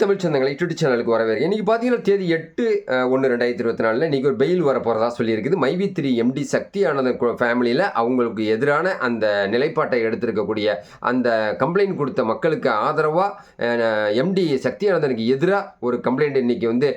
Tamil சந்தங்களை YouTube சேனலுக்கு வரவேற்க இன்றைக்கி பார்த்தீங்கன்னா தேதி எட்டு ஒன்று ரெண்டாயிரத்தி இருபத்தி நாலில் இன்றைக்கி ஒரு பெயில் வர போகிறதா சொல்லியிருக்குது. மைவி த்ரீ எம்டி சக்தி ஆனந்தன் ஃபேமிலியில் அவங்களுக்கு எதிரான அந்த நிலைப்பாட்டை எடுத்திருக்கக்கூடிய அந்த கம்ப்ளைண்ட் கொடுத்த மக்களுக்கு ஆதரவாக எம்டி சக்தி ஆனந்தனுக்கு எதிராக ஒரு கம்ப்ளைண்ட் இன்றைக்கி வந்து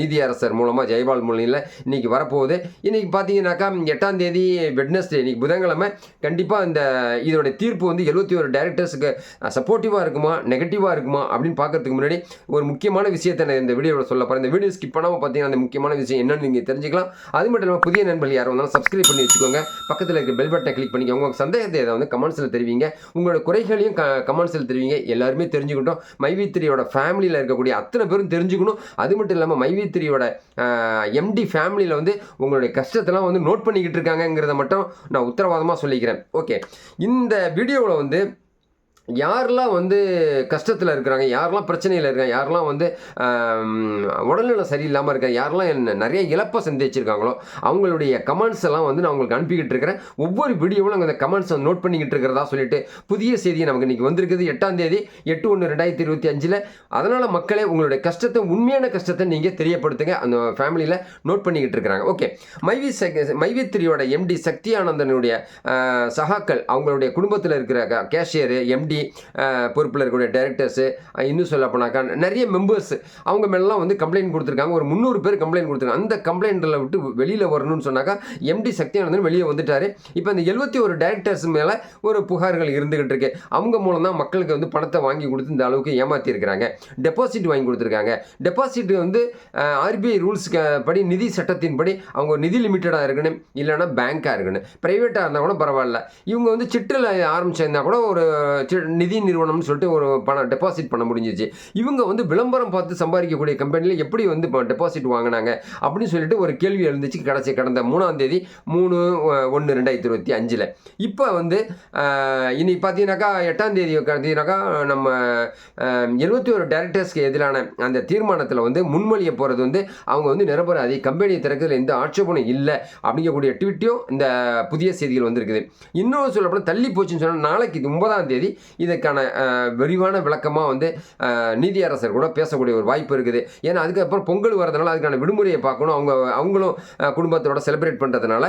நீதியரசர் மூலமாக ஜெயபால் மூலியில் இன்றைக்கி வரப்போகுது. இன்றைக்கி பார்த்தீங்கன்னாக்கா எட்டாம் தேதி வெட்னஸ்டே இன்றைக்கி புதன்கிழமை கண்டிப்பாக இந்த இதோட தீர்ப்பு வந்து எழுபத்தி ஒரு டைரக்டர்ஸுக்கு சப்போர்ட்டிவாக இருக்குமா நெகட்டிவாக இருக்குமா அப்படின்னு பார்க்க பார்க்கறதுக்கு முன்னாடி ஒரு முக்கியமான விஷயத்தை நான் இந்த வீடியோவில் சொல்ல போகிறேன் இந்த வீடியோ ஸ்கிப் பண்ணாமல் பார்த்தீங்கன்னா அந்த முக்கியமான விஷயம் என்னன்னு நீங்கள் தெரிஞ்சுக்கலாம். அது மட்டும் இல்லாமல் புதிய நண்பர்கள் யாரும் வந்தாலும் சப்ஸ்கிரைப் பண்ணி வச்சுக்கோங்க. பக்கத்தில் இருக்க பெல் பட்டனை கிளிக் பண்ணிக்கோங்க. உங்கள் சந்தேகத்தை ஏதாவது வந்து கமெண்ட்ஸில் தெரிவிங்க. உங்களோட குறைகளையும் க கமெண்ட்ஸில் தெரிவிங்க. எல்லாருமே தெரிஞ்சுக்கிட்டோம். மைவி த்ரீயோட ஃபேமிலியில் இருக்கக்கூடிய அத்தனை பேரும் தெரிஞ்சுக்கணும். அது மட்டும் இல்லாமல் மைவி த்ரீயோட எம்டி ஃபேமிலியில் வந்து உங்களுடைய கஷ்டத்தெல்லாம் வந்து நோட் பண்ணிக்கிட்டு இருக்காங்கங்கிறத மட்டும் நான் உத்தரவாதமாக சொல்லிக்கிறேன். ஓகே இந்த வீடியோவில் வந்து யாரெல்லாம் வந்து கஷ்டத்தில் இருக்கிறாங்க யாரெல்லாம் பிரச்சனையில் இருக்காங்க யாரெல்லாம் வந்து உடல்நிலை உடல்நலம் சரியில்லாமல் இருக்காங்க யாரெல்லாம் என்ன நிறைய இழப்பை சந்திச்சிருக்காங்களோ அவங்களுடைய கமெண்ட்ஸ் எல்லாம் வந்து நான் உங்களுக்கு அனுப்பிக்கிட்டு இருக்கிறேன். ஒவ்வொரு வீடியோவிலும் அந்த கமெண்ட்ஸை நோட் பண்ணிக்கிட்டு இருக்கிறதா சொல்லிட்டு புதிய செய்தி நமக்கு இன்னைக்கு வந்திருக்குது. எட்டாம் தேதி எட்டு ஒன்று ரெண்டாயிரத்தி இருபத்தி அஞ்சில். அதனால் மக்களே உங்களுடைய கஷ்டத்தை உண்மையான கஷ்டத்தை நீங்கள் தெரியப்படுத்துங்க. அந்த ஃபேமிலியில் நோட் பண்ணிக்கிட்டு இருக்கிறாங்க. ஓகே மைவி சக் மைவி எம்டி சக்தி ஆனந்தனுடைய சகாக்கள் அவங்களுடைய குடும்பத்தில் இருக்கிற கேஷியர் எம்டி பொறுப்பில் இருக்கக்கூடிய டைரக்டர்ஸு இன்னும் சொல்ல போனாக்கா நிறைய மெம்பர்ஸ் அவங்க மேலாம் வந்து கம்ப்ளைண்ட் கொடுத்துருக்காங்க. ஒரு முந்நூறு பேர் கம்ப்ளைண்ட் கொடுத்துருக்காங்க. அந்த கம்ப்ளைண்ட்டில் விட்டு வெளியில் வரணும்னு சொன்னாக்கா எம்டி சக்தியானந்தன் வெளியே வந்துட்டார். இப்போ இந்த எழுபத்தி ஒரு டைரக்டர்ஸ் மேலே ஒரு புகார்கள் இருந்துகிட்டு இருக்கு. அவங்க மூலம் தான் மக்களுக்கு வந்து பணத்தை வாங்கி கொடுத்து இந்த அளவுக்கு ஏமாற்றிருக்கிறாங்க டெபாசிட் வாங்கி கொடுத்துருக்காங்க. டெபாசிட் வந்து ஆர்பிஐ ரூல்ஸ் படி நிதி சட்டத்தின்படி அவங்க நிதி லிமிட்டடாக இருக்கணும். இல்லைனா பேங்க்காக இருக்கணும். ப்ரைவேட்டாக இருந்தால் கூட பரவாயில்ல. இவங்க வந்து சிட்டில் ஆரம்பிச்சிருந்தா கூட ஒரு நிதி நிறுவனம்னு சொல்லிட்டு ஒரு பணம் டெபாசிட் பண்ண முடிஞ்சிச்சு. இவங்க வந்து விளம்பரம் பார்த்து சம்பாதிக்கக்கூடிய கம்பெனியில் எப்படி வந்து இப்போ டெபாசிட் வாங்கினாங்க அப்படின்னு சொல்லிட்டு ஒரு கேள்வி எழுந்துச்சு. கடைசி கடந்த மூணாம் தேதி மூணு ஒன்று ரெண்டாயிரத்தி இருபத்தி அஞ்சில். இப்போ வந்து அஹ், இன்னைக்கு பார்த்தீங்கன்னாக்கா எட்டாம் தேதி பார்த்தீங்கன்னாக்கா நம்ம எழுபத்தி ஒரு டேரக்டர்ஸ்க்கு எதிரான அந்த தீர்மானத்தில் வந்து முன்மொழிய போகிறது வந்து அவங்க வந்து நிரபராதி. கம்பெனியை திறக்கிறதுல எந்த ஆட்சேபனும் இல்லை அப்படிங்கக்கூடிய ட்வீட்டையும் இந்த புதிய செய்திகள் வந்திருக்குது. இன்னும் சொல்லப்போனால் தள்ளி போச்சுன்னு சொன்னால் நாளைக்கு இது ஒன்பதாம் தேதி இதற்கான விரிவான விளக்கமாக வந்து நீதியரசர் கூட பேசக்கூடிய ஒரு வாய்ப்பு இருக்குது. ஏன்னா அதுக்கப்புறம் பொங்கல் வரதுனால அதுக்கான விடுமுறையை பார்க்கணும். அவங்க அவங்களும் குடும்பத்தோட செலிப்ரேட் பண்ணுறதுனால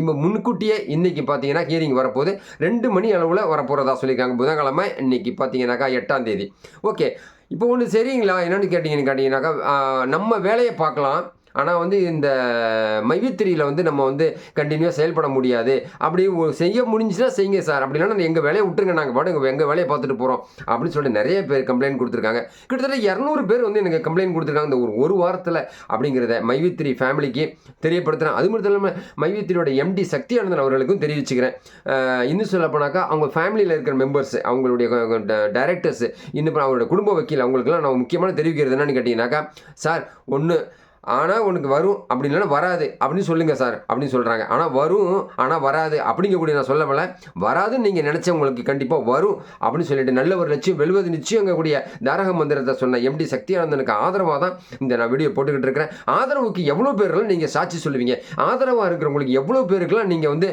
இப்போ முன்கூட்டியே இன்றைக்கி பார்த்தீங்கன்னா ஹியரிங் வரப்போகுது. ரெண்டு மணி அளவில் வரப்போகிறதா சொல்லியிருக்காங்க. புதன்கிழமை இன்னைக்கு பார்த்தீங்கன்னாக்கா எட்டாம் தேதி. ஓகே. இப்போ ஒன்று சரிங்களா? என்னென்னு கேட்டிங்கன்னு கேட்டிங்கனாக்கா நம்ம வேலையை பார்க்கலாம். ஆனால் வந்து இந்த மைவித்திரியில் வந்து நம்ம வந்து கண்டினியூவாக செயல்பட முடியாது. அப்படி செய்ய முடிஞ்சுன்னா செய்யுங்க சார். அப்படின்னா எங்கள் வேலையை விட்டுருங்க நாங்கள் பாட்டு எங்கள் வேலையை பார்த்துட்டு போகிறோம் அப்படின்னு சொல்லிட்டு நிறைய பேர் கம்ப்ளைண்ட் கொடுத்துருக்காங்க. கிட்டத்தட்ட இரநூறு பேர் வந்து எனக்கு கம்ப்ளைண்ட் கொடுத்துருக்காங்க இந்த ஒரு ஒரு வாரத்தில் அப்படிங்கிறத மைவித்திரி ஃபேமிலிக்கு தெரியப்படுத்துகிறேன் அது மட்டும் இல்லாமல் மைவித்திரியோட எம்டி சக்தி ஆனந்தன் அவர்களுக்கும் தெரிவிச்சுக்கிறேன். இன்னும் சொல்லப்போனாக்கா அவங்க ஃபேமிலியில் இருக்கிற மெம்பர்ஸ் அவங்களுடைய டைரக்டர்ஸ் இன்னும் அவங்களோட குடும்ப வக்கீல் அவங்களுக்குலாம் நான் முக்கியமான தெரிவிக்கிறது என்னன்னு கேட்டிங்கனாக்கா சார் ஒன்று ஆனால் உனக்கு வரும் அப்படி இல்லைன்னா வராது. அப்படின்னு சொல்லுங்கள் சார். அப்படின்னு சொல்கிறாங்க ஆனால் வரும் ஆனால் வராது. அப்படிங்கக்கூடிய நான் சொல்ல போல வராதுன்னு நீங்கள் நினச்ச உங்களுக்கு கண்டிப்பாக வரும் அப்படின்னு சொல்லிட்டு நல்ல ஒரு லட்சியம் வெல்வது நிச்சயங்கக்கூடிய தாரக மந்திரத்தை சொன்ன எம்டி சக்தியானந்தனுக்கு ஆதரவாக தான் இந்த நான் வீடியோ போட்டுக்கிட்டு இருக்கிறேன். ஆதரவுக்கு எவ்வளோ பேர்லாம் நீங்கள் சாட்சி சொல்லுவீங்க? ஆதரவாக இருக்கிறவங்களுக்கு எவ்வளோ பேருக்கெல்லாம் நீங்கள் வந்து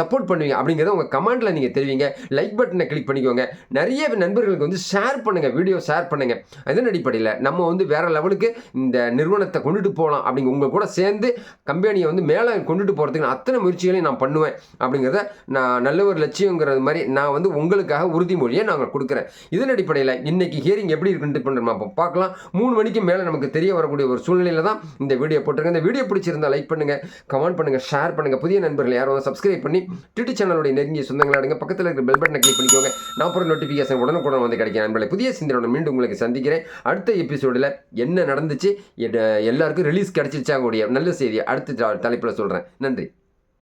சப்போர்ட் பண்ணுவீங்க? அப்படிங்கிறத உங்கள் கமெண்ட்டில் நீங்கள் தெரிவிங்க. லைக் பட்டனை கிளிக் பண்ணிக்கோங்க. நிறைய நண்பர்களுக்கு வந்து ஷேர் பண்ணுங்கள் வீடியோ ஷேர் பண்ணுங்கள் அதன் அடிப்படையில் நம்ம வந்து வேறு லெவலுக்கு இந்த நிறுவனத்தை கொண்டுட்டு போகலாம் அப்படிங்க உங்கள் கூட சேர்ந்து கம்பெனியை வந்து மேலே கொண்டுட்டு போகிறதுக்கு நான் அத்தனை முயற்சிகளையும் நான் பண்ணுவேன் அப்படிங்கிறத நான் நல்ல ஒரு லட்சியங்கிறது மாதிரி நான் வந்து உங்களுக்காக உறுதிமொழியை நாங்கள் கொடுக்குறேன். இதன் அடிப்படையில் இன்றைக்கி ஹியரிங் எப்படி இருக்குன்ட்டு பண்ணுறோம் அப்போ பார்க்கலாம். மூணு மணிக்கு மேலே நமக்கு தெரிய வரக்கூடிய ஒரு சூழ்நிலையில் தான் இந்த வீடியோ போட்டிருக்கேன். இந்த வீடியோ பிடிச்சிருந்தா லைக் பண்ணுங்கள் கமெண்ட் பண்ணுங்கள் ஷேர் பண்ணுங்கள் புதிய நண்பர்கள் யாரும் வந்து சப்ஸ்கிரைப் பண்ணி ட்விட்டி சேனலுடைய நெருங்கிய சொந்தங்களை அடுங்க பக்கத்தில் இருக்கிற பெல் பட்டனை கிளிக் பண்ணிக்கோங்க. நான் போகிற நோட்டிஃபிகேஷன் உடனுக்குடன் வந்து கிடைக்கும். நண்பர்களை புதிய சிந்தனையோட மீண்டும் உங்களுக்கு சந்திக்கிறேன். அடுத்த எபிசோடில் என்ன நடந்துச்சு எல்லாருக்கும் எல்லாருக்கும் ரிலீஸ் கிடச்சிருச்சா கூடிய நல்ல செய்தி அடுத்த தலைப்பில் சொல்கிறேன் நன்றி.